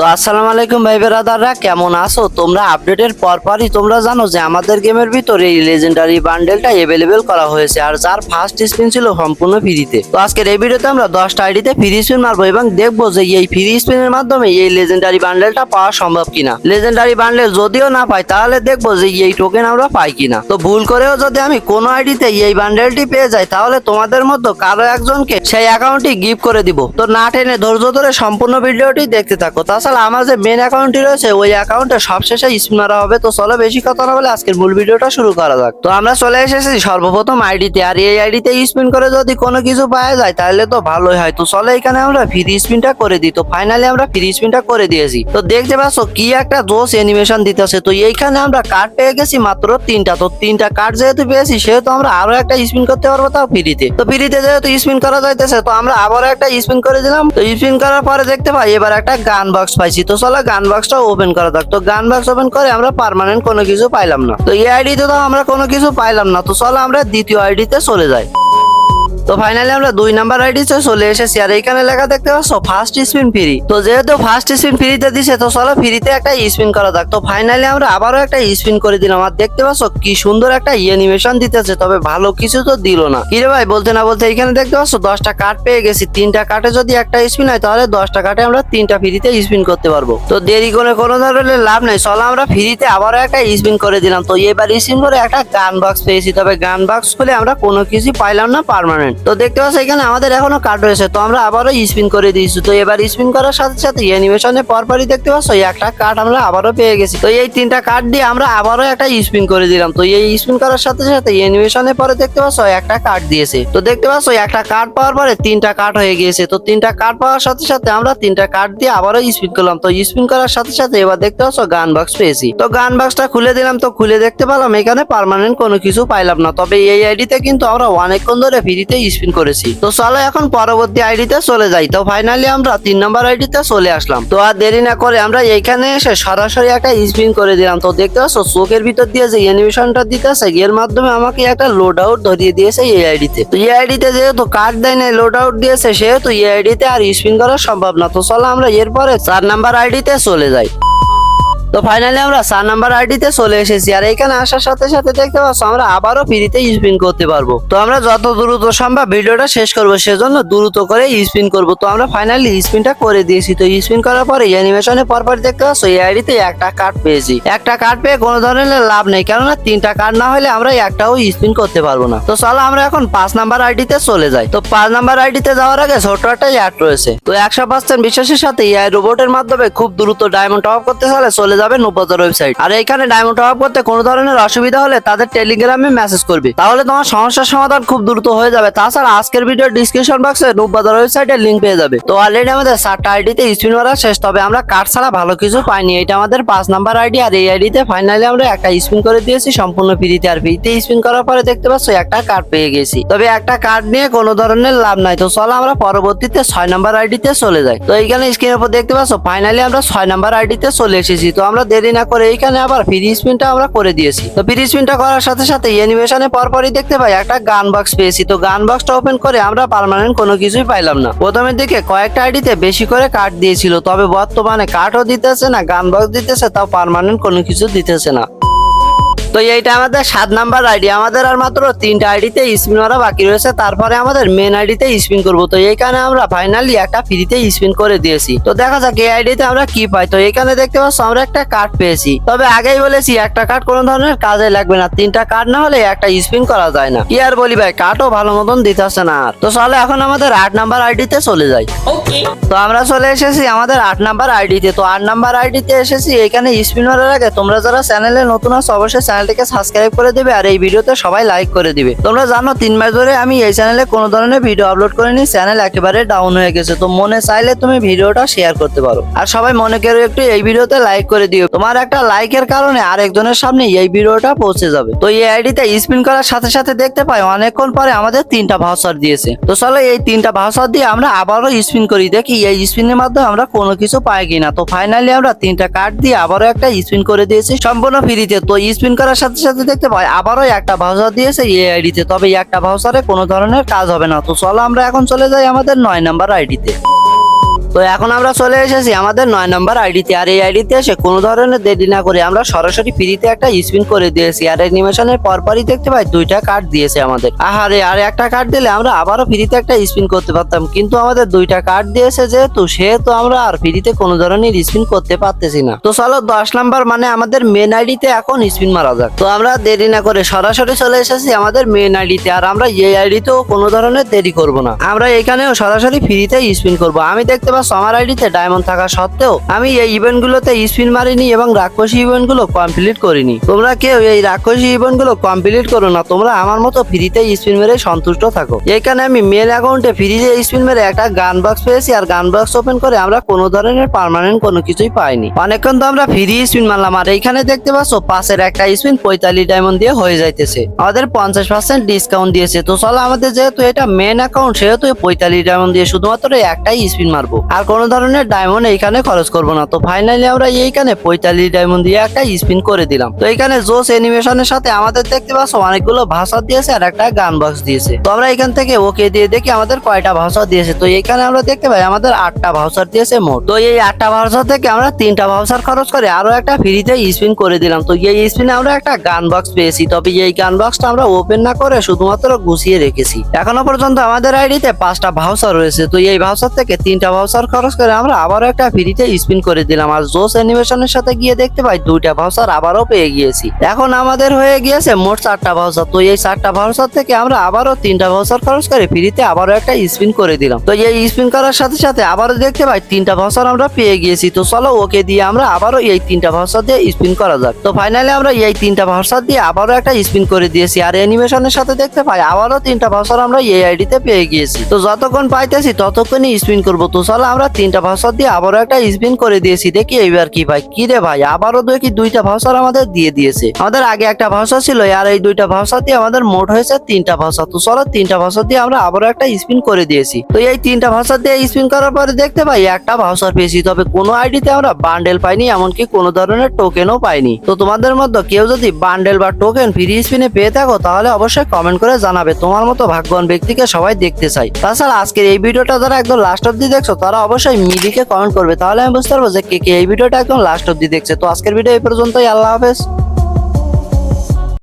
তো আসসালামু আলাইকুম ভাই বেরাদাররা, কেমন আছো? তোমরা আপডেটের পরপরই তোমরা জানো যে আমাদের গেমের ভিতরে এই লেজেন্ডারি বান্ডেলটা অ্যাভেলেবেল করা হয়েছে আর যার ফার্স্ট স্পিন ছিল সম্পূর্ণ ফ্রিতে তো আজকের এই ভিডিওতে আমরা দশটা আইডিতে ফ্রি স্পিন মারবো এবং দেখব যে এই ফ্রি স্পিনের মাধ্যমে এই লেজেন্ডারি বান্ডেলটা পাওয়া সম্ভব কিনা। লেজেন্ডারি বান্ডেল যদিও না পাই, তাহলে দেখব যে এই টোকেন আমরা পাই কিনা। তো ভুল করেও যদি আমি কোনো আইডিতে এই বান্ডেলটি পেয়ে যাই, তাহলে তোমাদের মতো কারও একজনকে সেই অ্যাকাউন্টটি গিফট করে দিব। তো না টেনে ধৈর্য ধরে সম্পূর্ণ ভিডিওটি দেখতে থাকো। তাছাড়া আমার যে মেন অ্যাকাউন্টটি রয়েছে, ওই অ্যাকাউন্টে সবশেষে স্পিন মারা হবে। তো চলো বেশি কথা না বলে আজকের মূল ভিডিওটা শুরু করা যাক। তো আমরা চলে এসেছি সর্বপ্রথম আইডিতে আর এই আইডিতে স্পিন করে যদি কোনো কিছু পাওয়া যায়, তাহলে তো ভালোই হয়। তো চলো এখানে আমরা ফ্রি স্পিনটা করে দিই। তো ফাইনালি আমরা ফ্রি স্পিনটা করে দিয়েছি। তো দেখতে পাচ্ছ কি একটা জোস অ্যানিমেশন দিতেছে। তো এইখানে আমরা কার্ড পেয়ে গেছি মাত্র তিনটা। তো তিনটা কার্ড যেহেতু পেয়েছি, সেহেতু আমরা আরও একটা স্পিন করতে পারব তাও ফ্রিতে তো। ফ্রিতে যেহেতু স্পিন করা যাইতেছে, তো আমরা আবার একটা স্পিন করে দিলাম। তো স্পিন করার পরে দেখতে পাই, এবার একটা গান বক্স পাইছি। তো চলো, গান বক্সটা ওপেন করা থাক তো গান বাক্স ওপেন করে আমরা পার্মানেন্ট কোনো কিছু পাইলাম না। তো এই আইডিতে তো আমরা কোনো কিছু পাইলাম না। তো চলো, আমরা দ্বিতীয় আইডিতে চলে যাই। তো ফাইনালি আমরা দুই নাম্বার আইডিতে চলে এসেছি। আর এইখানে লেখা দেখতে পাচ্ছ ফার্স্ট স্পিন ফ্রি তো যেহেতু ফার্স্ট স্পিন ফ্রিতে দিছে, তো চলো ফ্রিতে একটা স্পিন করা যাক। তো ফাইনালি আমরা আবারও একটা স্পিন করে দিলাম। আর দেখতে পাচ্ছ, কি সুন্দর একটা অ্যানিমেশন দিতেছে, তবে ভালো কিছু তো দিল না। কিরে ভাই, বলতে না বলতে এখানে দেখতে পাচ্ছ, দশটা কার্ড পেয়ে গেছি। তিনটা কার্ডে যদি একটা স্পিন হয়, তাহলে দশটা কার্ডে আমরা তিনটা ফ্রিতে স্পিন করতে পারব। তো দেরি করে কোনো ধরনের লাভ নেই। চলো আমরা ফ্রিতে আবারও একটা স্পিন করে দিলাম। তো এবার স্পিন করে একটা গান বক্স পেয়েছি। তবে গান বক্স খুলে আমরা কোনো কিছু পাইলাম না পার্মানেন্ট তো দেখতে পাচ্ছ এখানে আমাদের এখনও কার্ড রয়েছে। তো আমরা আবারও স্পিন করে দিয়েছি। তো এবার স্পিন করার সাথে সাথে অ্যানিমেশনে পরপরই দেখতে পাচ্ছ একটা কার্ড আমরা আবারও পেয়ে গেছি। তো এই তিনটা কার্ড দিয়ে আমরা আবারও একটা স্পিন করে দিলাম। তো এই স্পিন করার সাথে সাথে অ্যানিমেশনে পরে দেখতে পাচ্ছ, একটা কার্ড দিয়েছে। তো দেখতে পাচ্ছ, একটা কার্ড পাওয়ার পরে তিনটা কার্ড হয়ে গিয়েছে। তো তিনটা কার্ড পাওয়ার সাথে সাথে আমরা তিনটা কার্ড দিয়ে আবারও স্পিন করলাম। তো স্পিন করার সাথে সাথে এবার দেখতে পাচ্ছ গান বক্স পেয়েছি। তো গান বক্সটা খুলে দিলাম। তো খুলে দেখতে পেলাম, এখানে পার্মানেন্ট কোনো কিছু পাইলাম না। তবে এই আইডিতে কিন্তু আমরা অনেকক্ষণ ধরে ফ্রিতে স্পিন করেছি। তো চলো এখন পরবর্তী আইডিতে চলে যাই। তো ফাইনালি আমরা তিন নম্বর আইডিতে চলে আসলাম। তো আর দেরি না করে আমরা এইখানে এসে সরাসরি একটা স্পিন করে দিলাম। তো দেখতে পাচ্ছ, চোখের ভিতর দিয়ে যে অ্যানিমেশনটা দিতেছে, এর মাধ্যমে আমাকে একটা লোড আউট ধরিয়ে দিয়েছে এই আইডিতে। তো এই আইডিতে যেহেতু কার্ড দেয় না লোড আউট দিয়েছে, সেহেতু এই আইডিতে আর স্পিন করা সম্ভব না। তো চলো আমরা এরপরে চার নাম্বার আইডিতে চলে যাই। তো ফাইনালি আমরা চার নাম্বার আইডিতে চলে এসেছি। আর এখানে আসার সাথে সাথে দেখতে পাচ্ছ, আমরা আবারও ফ্রিতে স্পিন করতে পারব। তো আমরা যত দ্রুত সম্ভব ভিডিওটা শেষ করব, সেজন্য দ্রুত করে স্পিন করব। তো আমরা ফাইনালি স্পিনটা করে দিয়েছি। তো স্পিন করার পরে অ্যানিমেশনে পরপর দেখতে পাচ্ছ, এই আইডিতে একটা কার্ড পেয়েছি। একটা কার্ড পেয়ে কোনো ধরনের লাভ নেই, কেননা তিনটা কার্ড না হলে আমরা একটাও স্পিন করতে পারব না। তো চলো আমরা এখন পাঁচ নাম্বার আইডিতে চলে যাই। তো পাঁচ নাম্বার আইডিতে যাওয়ার আগে ছোট্ট একটা অ্যাড রয়েছে। তো একশো পার্সেন্ট বিশ্বাসের সাথে এই রোবটের মাধ্যমে খুব দ্রুত ডায়মন্ড টপ করতে চলে যাবে নুপদার ওয়েবসাইট আর এখানে ডায়মন্ড টপ করতে কোনো ধরনের অসুবিধা হলে তাদের টেলিগ্রামে মেসেজ করবে। তাহলে তোমার সমস্যার সমাধান খুব দ্রুত হয়ে যাবে। তাছাড়া আজকের ভিডিও ডিসক্রিপশন বক্সে নুপদার ওয়েবসাইটের লিঙ্ক পেয়ে যাবে। তো অলরেডি আমাদের সাতটা আইডিতে স্পিন করা শেষ, তবে আমরা কার্ড ছাড়া ভালো কিছু পাইনি। এটা আমাদের পাঁচ নাম্বার আইডি আর এই আইডিতে ফাইনালি আমরা একটা স্পিন করে দিয়েছি, সম্পূর্ণ ফ্রিতে আর ফ্রিতে স্পিন করার পরে দেখতে পাচ্ছ একটা কার্ড পেয়ে গেছি। তবে একটা কার্ড নিয়ে কোনো ধরনের লাভ নাই। তো চলো আমরা পরবর্তীতে ছয় নাম্বার আইডিতে চলে যাই। তো এইখানে স্ক্রিনের উপর দেখতে পাচ্ছ ফাইনালি আমরা ছয় নাম্বার আইডিতে চলে এসেছি। তো আমরা দেরি না করে এইখানে আবার ফ্রি স্পিনটা আমরা করে দিয়েছি। তো ফ্রি স্পিনটা করার সাথে সাথে অ্যানিমেশনে পরপরই দেখতে পাই একটা গান বক্স পেয়েছি। তো গান বক্সটা ওপেন করে আমরা পারমানেন্ট কোনো কিছুই পাইলাম না। প্রথমের দিকে কয়েকটা আইডিতে বেশি করে কার্ড দিয়েছিল, তবে বর্তমানে কার্ডও দিতেছে না, গান বক্স দিতেছে, তাও পারমানেন্ট কোনো কিছু দিতেছে না। তো এইটা আমাদের সাত নাম্বার আইডি। আমাদের আর মাত্র তিনটা আইডিতে স্পিন করা বাকি রয়েছে। তারপরে আমাদের মেন আইডিতে স্পিন করব। তো এইখানে আমরা ফাইনালি একটা ফ্রিতে স্পিন করে দিয়েছি। তো দেখা যাক এই আইডিতে আমরা কি পাই। তো এখানে দেখতে পাচ্ছ আমরা একটা কার্ড পেয়েছি। তবে আগেই বলেছি একটা কার্ড কোনো ধরনের কাজে লাগবে না। তিনটা কার্ড না হলে একটা স্পিন করা যায় না। কি আর বলি ভাই কার্ডও ভালো মতন দিতেছে না আর। তো চলে এখন আমাদের আট নাম্বার আইডিতে চলে যাই। তো আমরা চলে এসেছি আমাদের আট নাম্বার আইডিতে। তো আট নাম্বার আইডিতে এসেছি। এখানে স্পিন মারার আগে তোমরা যারা চ্যানেলে নতুন আছো অবশ্যই চ্যানেলটিকে সাবস্ক্রাইব করে দিবে আর এই ভিডিওতে সবাই লাইক করে দিবে। তোমরা জানো, তিন মাস ধরে আমি এই চ্যানেলে কোনো ধরনের ভিডিও আপলোড করিনি চ্যানেল একেবারে ডাউন হয়ে গেছে। তো মনে চাইলে তুমি ভিডিওটা শেয়ার করতে পারো। আর সবাই মনে করে একটু এই ভিডিওতে লাইক করে দিও। তোমার একটা লাইকের কারণে আরেকজনের সামনে এই ভিডিওটা পৌঁছে যাবে। তো এই আইডিতে স্পিন করার সাথে সাথে দেখতে পাই, অনেকক্ষণ পরে আমাদের তিনটা ভাউচার দিয়েছে। তো চলো এই তিনটা ভাউচার দিয়ে আমরা আবারও স্পিন করি। দেখি এই স্পিনের মাধ্যমে আমরা কোনো কিছু পাই কিনা। তো ফাইনালি আমরা তিনটা কার্ড দিয়ে আবারও একটা স্পিন করে দিয়েছি, সম্পূর্ণ ফ্রিতে তো স্পিন করার সাথে সাথে দেখতে পাই, আবারও একটা ভাউচার দিয়েছে এই আইডিতে তবে এই একটা ভাউচারে কোনো ধরনের কাজ হবে না। তো চলো আমরা এখন চলে যাই আমাদের নয় নাম্বার আইডিতে তো এখন আমরা চলে এসেছি আমাদের নয় নম্বর আইডিতে। আর এই আইডিতে এসে কোনো ধরনের দেরি না করে আমরা সরাসরি ফ্রিতে একটা স্পিন করে দিয়েছি। আর অ্যানিমেশনের পরপরই দেখতে পাই দুইটা কার্ড দিয়েছে আমাদের। আহারে, আর একটা কার্ড দিলে আমরা আবারও ফ্রিতে একটা স্পিন করতে পারতাম। কিন্তু আমাদের দুইটা কার্ড দিয়েছে যেহেতু, সেহেতু আমরা আর ফ্রিতে কোনো ধরনের স্পিন করতে পারতেছি না। তো চলো দশ নাম্বার মানে আমাদের মেন আইডিতে এখন স্পিন মারা যাক। তো আমরা দেরি না করে সরাসরি চলে এসেছি আমাদের মেন আইডিতে। আর আমরা এই আইডিতেও কোনো ধরনের দেরি করব না। আমরা এখানেও সরাসরি ফ্রিতে স্পিন করব। আমি দেখতে পাচ্ছি আমার আইডিতে ডায়মন্ড থাকা সত্ত্বেও আমি এই ইভেন্ট গুলোতে স্পিন মারিনি এবং রাক্ষসী ইভেন্টগুলো কমপ্লিট করিনি। তোমরা কেউ এই রাক্ষসী ইভেন্টগুলো কমপ্লিট করো না, তোমরা আমার মতো ফ্রিতে স্পিন মেরে সন্তুষ্ট থাকো। এখানে আমি মেল অ্যাকাউন্টে ফ্রিতে স্পিন মেরে একটা গান বক্স পেয়েছি আর গান বক্স ওপেন করে আমরা কোনো ধরনের পার্মানেন্ট কোনো কিছুই পাইনি। অনেকক্ষণ তো আমরা ফ্রি স্পিন মারলাম আর এইখানে দেখতে পাচ্ছ পাশের একটা স্পিন পঁয়তাল্লিশ ডায়মন্ড দিয়ে হয়ে যাইতেছে। আমাদের পঞ্চাশ পার্সেন্ট ডিসকাউন্ট দিয়েছে। তো চলো আমাদের যেহেতু এটা মেন অ্যাকাউন্ট সেহেতু পঁয়তাল্লিশ ডায়মন্ড দিয়ে শুধুমাত্র একটাই স্পিন মারবো। আর কোনো ধরনের ডায়মন্ড এইখানে খরচ করব না। তো ফাইনালি আমরা এইখানে পঁয়তাল্লিশ ডায়মন্ড দিয়ে একটা স্পিন করে দিলাম। তো এখানে জোস অ্যানিমেশনের সাথে আমাদের দেখতে পাচ্ছ অনেকগুলো ভাষা দিয়েছে আর একটা গান বক্স দিয়েছে। তো আমরা এখান থেকে ওকে দিয়ে দেখি আমাদের কয়টা ভাষা দিয়েছে। তো এখানে আমরা দেখতে পাই আমাদের আটটা ভাউচার দিয়েছে মোট। তো এই আটটা ভাউচার থেকে আমরা তিনটা ভাউচার খরচ করে আরও একটা ফ্রিতে স্পিন করে দিলাম। তো এই স্পিনে আমরা একটা গান বক্স পেয়েছি। তবে এই গান বক্সটা আমরা ওপেন না করে শুধুমাত্র গুছিয়ে রেখেছি। এখনও পর্যন্ত আমাদের আইডিতে পাঁচটা ভাউচার রয়েছে। তো এই ভাউচার থেকে তিনটা ভাউচার খরচ করে আমরা আবারও একটা ফ্রিতে স্পিন করে দিলাম। আর জোস অ্যানিমেশনের সাথে গিয়ে দেখতে পাই, দুইটা ভাউচার আবারও পেয়ে গিয়েছি। এখন আমাদের হয়ে গিয়েছে মোট চারটা ভাউচার তো এই চারটা ভাউচার থেকে আমরা আবারও তিনটা ভাউচার খরচ করে ফ্রিতে আবারও একটা স্পিন করে দিলাম। তো এই স্পিন করার সাথে সাথে আবারও দেখতে পাই, তিনটা ভাউচার আমরা পেয়ে গিয়েছি। তো চলো ওকে দিয়ে আমরা আবারও এই তিনটা ভাউচার দিয়ে স্পিন করা যাক। তো ফাইনালি আমরা এই তিনটা ভাউচার দিয়ে আবারও একটা স্পিন করে দিয়েছি। আর অ্যানিমেশনের সাথে দেখতে পাই, আবারও তিনটা ভাউচার আমরা এই আইডিতে পেয়ে গিয়েছি। তো যতক্ষণ পাইতেছি, ততক্ষণই স্পিন করব। তো চলো আমরা তিনটা ভাউচার দিয়ে আবারও একটা স্পিন করে দিয়েছি। দেখি এইবার কি ভাই, কি রে ভাই? আবারও দেখি দুইটা ভাউচার আমাদের দিয়ে দিয়েছে। আমাদের আগে একটা ভাষা ছিল, আর এই দুইটা ভাষা দিয়ে আমাদের মোট হয়েছে তিনটা ভাষা। তো চলো তিনটা ভাষা দিয়ে আমরা আবারও একটা স্পিন করে দিয়েছি। তো এই তিনটা ভাষা দিয়ে স্পিন করার পরে দেখতে পাই একটা ভাষার পেয়েছি তবে কোনো আইডিতে আমরা বান্ডেল পাইনি, এমনকি কোনো ধরনের টোকেনও পাইনি। তো তোমাদের মধ্যে কেউ যদি বান্ডেল বা টোকেন ফ্রি স্পিনে পেয়ে থাকো, তাহলে অবশ্যই কমেন্ট করে জানাবে। তোমার মতো ভাগ্যবান ব্যক্তিকে সবাই দেখতে চাই তাছাড়া আজকের এই ভিডিওটা যারা একদম লাস্ট অব্দি দেখছ, তারা অবশ্যই মিডিকে কমেন্ট করবে, তাহলে আমি বুঝতে পারব যে কে কে এই ভিডিওটা একদম লাস্ট অব্দি দেখছে। তো আজকের ভিডিও এই পর্যন্তই, আল্লাহ হাফেজ।